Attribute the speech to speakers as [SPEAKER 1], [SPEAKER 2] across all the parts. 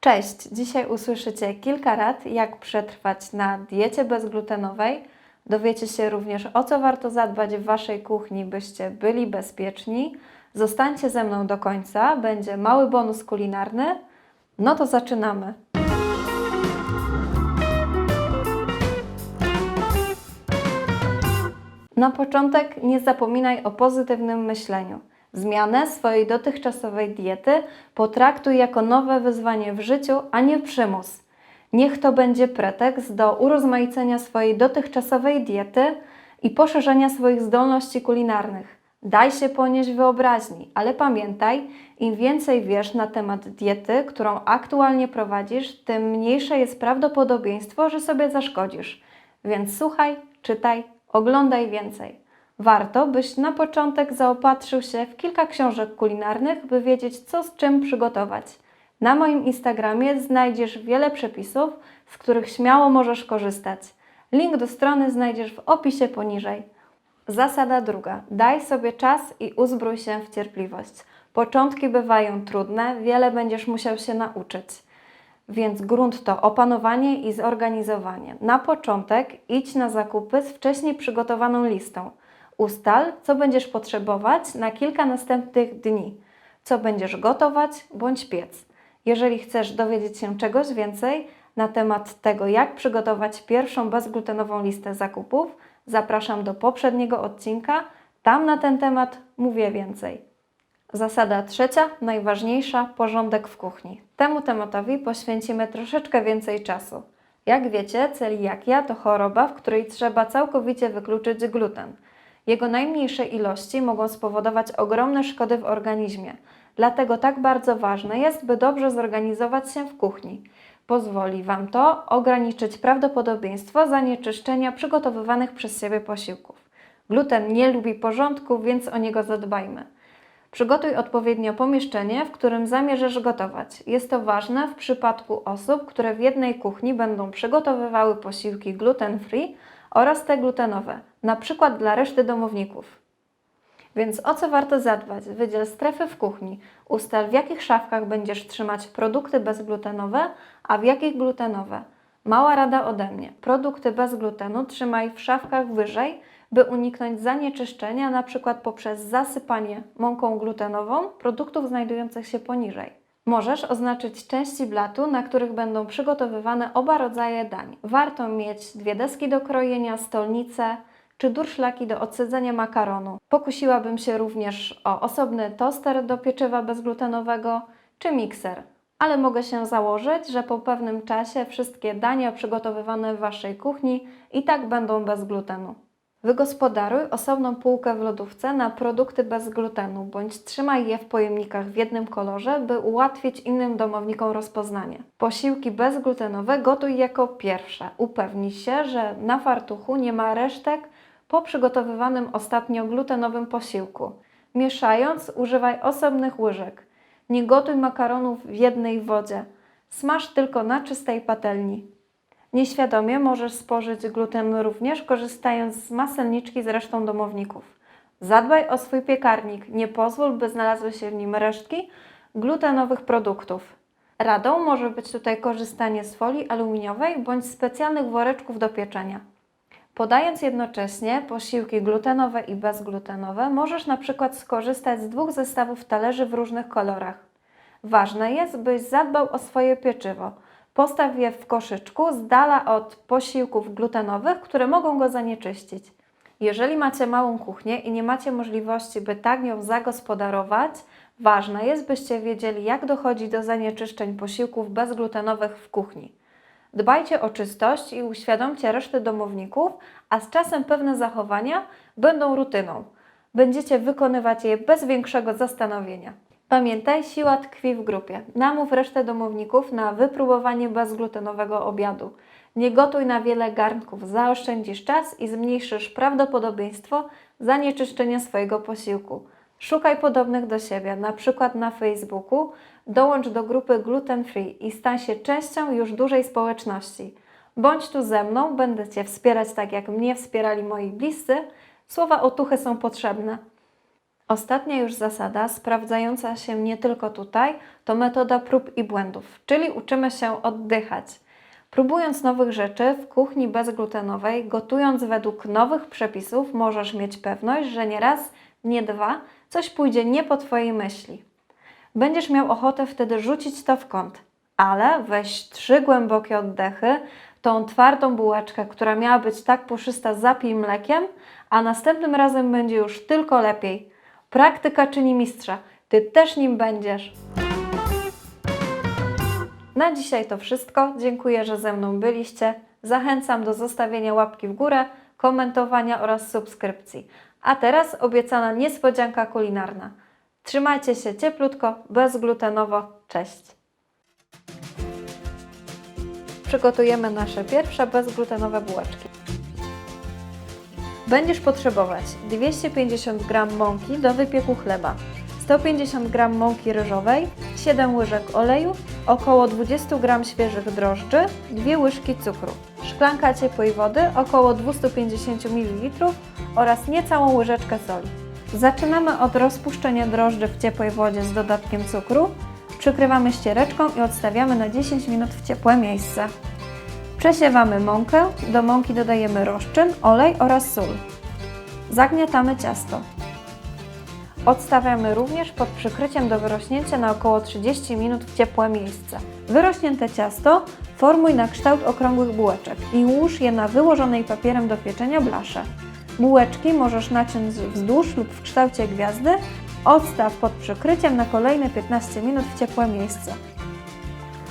[SPEAKER 1] Cześć! Dzisiaj usłyszycie kilka rad, jak przetrwać na diecie bezglutenowej. Dowiecie się również, o co warto zadbać w Waszej kuchni, byście byli bezpieczni. Zostańcie ze mną do końca, będzie mały bonus kulinarny. No to zaczynamy. Na początek nie zapominaj o pozytywnym myśleniu. Zmianę swojej dotychczasowej diety potraktuj jako nowe wyzwanie w życiu, a nie przymus. Niech to będzie pretekst do urozmaicenia swojej dotychczasowej diety i poszerzenia swoich zdolności kulinarnych. Daj się ponieść wyobraźni, ale pamiętaj, im więcej wiesz na temat diety, którą aktualnie prowadzisz, tym mniejsze jest prawdopodobieństwo, że sobie zaszkodzisz. Więc słuchaj, czytaj, oglądaj więcej. Warto, byś na początek zaopatrzył się w kilka książek kulinarnych, by wiedzieć, co z czym przygotować. Na moim Instagramie znajdziesz wiele przepisów, z których śmiało możesz korzystać. Link do strony znajdziesz w opisie poniżej. Zasada druga. Daj sobie czas i uzbrój się w cierpliwość. Początki bywają trudne, wiele będziesz musiał się nauczyć. Więc grunt to opanowanie i zorganizowanie. Na początek idź na zakupy z wcześniej przygotowaną listą. Ustal, co będziesz potrzebować na kilka następnych dni, co będziesz gotować bądź piec. Jeżeli chcesz dowiedzieć się czegoś więcej na temat tego, jak przygotować pierwszą bezglutenową listę zakupów, zapraszam do poprzedniego odcinka. Tam na ten temat mówię więcej. Zasada trzecia, najważniejsza porządek w kuchni. Temu tematowi poświęcimy troszeczkę więcej czasu. Jak wiecie, celiakia to choroba, w której trzeba całkowicie wykluczyć gluten. Jego najmniejsze ilości mogą spowodować ogromne szkody w organizmie. Dlatego tak bardzo ważne jest, by dobrze zorganizować się w kuchni. Pozwoli Wam to ograniczyć prawdopodobieństwo zanieczyszczenia przygotowywanych przez siebie posiłków. Gluten nie lubi porządku, więc o niego zadbajmy. Przygotuj odpowiednio pomieszczenie, w którym zamierzasz gotować. Jest to ważne w przypadku osób, które w jednej kuchni będą przygotowywały posiłki gluten-free oraz te glutenowe, na przykład dla reszty domowników. Więc o co warto zadbać? Wydziel strefy w kuchni. Ustal w jakich szafkach będziesz trzymać produkty bezglutenowe, a w jakich glutenowe. Mała rada ode mnie. Produkty bez glutenu trzymaj w szafkach wyżej, by uniknąć zanieczyszczenia, np. poprzez zasypanie mąką glutenową produktów znajdujących się poniżej. Możesz oznaczyć części blatu, na których będą przygotowywane oba rodzaje dań. Warto mieć dwie deski do krojenia, stolnicę czy durszlaki do odsadzenia makaronu. Pokusiłabym się również o osobny toster do pieczywa bezglutenowego czy mikser. Ale mogę się założyć, że po pewnym czasie wszystkie dania przygotowywane w Waszej kuchni i tak będą bez glutenu. Wygospodaruj osobną półkę w lodówce na produkty bez glutenu, bądź trzymaj je w pojemnikach w jednym kolorze, by ułatwić innym domownikom rozpoznanie. Posiłki bezglutenowe gotuj jako pierwsze. Upewnij się, że na fartuchu nie ma resztek po przygotowywanym ostatnio glutenowym posiłku. Mieszając, używaj osobnych łyżek. Nie gotuj makaronów w jednej wodzie. Smaż tylko na czystej patelni. Nieświadomie możesz spożyć gluten również korzystając z maselniczki z resztą domowników. Zadbaj o swój piekarnik, nie pozwól, by znalazły się w nim resztki glutenowych produktów. Radą może być tutaj korzystanie z folii aluminiowej bądź specjalnych woreczków do pieczenia. Podając jednocześnie posiłki glutenowe i bezglutenowe, możesz na przykład skorzystać z dwóch zestawów talerzy w różnych kolorach. Ważne jest, byś zadbał o swoje pieczywo. Postaw je w koszyczku z dala od posiłków glutenowych, które mogą go zanieczyścić. Jeżeli macie małą kuchnię i nie macie możliwości, by tak ją zagospodarować, ważne jest, byście wiedzieli, jak dochodzi do zanieczyszczeń posiłków bezglutenowych w kuchni. Dbajcie o czystość i uświadomcie resztę domowników, a z czasem pewne zachowania będą rutyną. Będziecie wykonywać je bez większego zastanowienia. Pamiętaj, siła tkwi w grupie. Namów resztę domowników na wypróbowanie bezglutenowego obiadu. Nie gotuj na wiele garnków, zaoszczędzisz czas i zmniejszysz prawdopodobieństwo zanieczyszczenia swojego posiłku. Szukaj podobnych do siebie, na przykład na Facebooku, dołącz do grupy Gluten Free i stań się częścią już dużej społeczności. Bądź tu ze mną, będę Cię wspierać tak jak mnie wspierali moi bliscy. Słowa otuchy są potrzebne. Ostatnia już zasada, sprawdzająca się nie tylko tutaj, to metoda prób i błędów, czyli uczymy się oddychać. Próbując nowych rzeczy w kuchni bezglutenowej, gotując według nowych przepisów, możesz mieć pewność, że nie raz, nie dwa, coś pójdzie nie po Twojej myśli. Będziesz miał ochotę wtedy rzucić to w kąt, ale weź trzy głębokie oddechy, tą twardą bułeczkę, która miała być tak puszysta, zapij mlekiem, a następnym razem będzie już tylko lepiej. Praktyka czyni mistrza. Ty też nim będziesz. Na dzisiaj to wszystko. Dziękuję, że ze mną byliście. Zachęcam do zostawienia łapki w górę, komentowania oraz subskrypcji. A teraz obiecana niespodzianka kulinarna. Trzymajcie się cieplutko, bezglutenowo. Cześć! Przygotujemy nasze pierwsze bezglutenowe bułeczki. Będziesz potrzebować 250 g mąki do wypieku chleba, 150 g mąki ryżowej, 7 łyżek oleju, około 20 g świeżych drożdży, 2 łyżki cukru, szklanka ciepłej wody, około 250 ml oraz niecałą łyżeczkę soli. Zaczynamy od rozpuszczenia drożdży w ciepłej wodzie z dodatkiem cukru, przykrywamy ściereczką i odstawiamy na 10 minut w ciepłe miejsce. Przesiewamy mąkę, do mąki dodajemy rozczyn, olej oraz sól. Zagniatamy ciasto. Odstawiamy również pod przykryciem do wyrośnięcia na około 30 minut w ciepłe miejsce. Wyrośnięte ciasto formuj na kształt okrągłych bułeczek i łóż je na wyłożonej papierem do pieczenia blasze. Bułeczki możesz naciąć wzdłuż lub w kształcie gwiazdy. Odstaw pod przykryciem na kolejne 15 minut w ciepłe miejsce.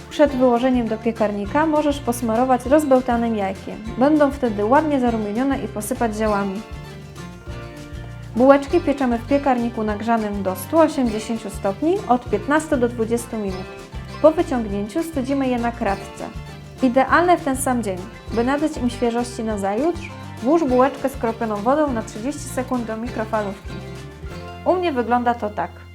[SPEAKER 1] Przed wyłożeniem do piekarnika możesz posmarować rozbełtanym jajkiem. Będą wtedy ładnie zarumienione i posypać ziołami. Bułeczki pieczemy w piekarniku nagrzanym do 180 stopni od 15 do 20 minut. Po wyciągnięciu studzimy je na kratce. Idealne w ten sam dzień. By nadać im świeżości na zajutrz, włóż bułeczkę skropioną wodą na 30 sekund do mikrofalówki. U mnie wygląda to tak.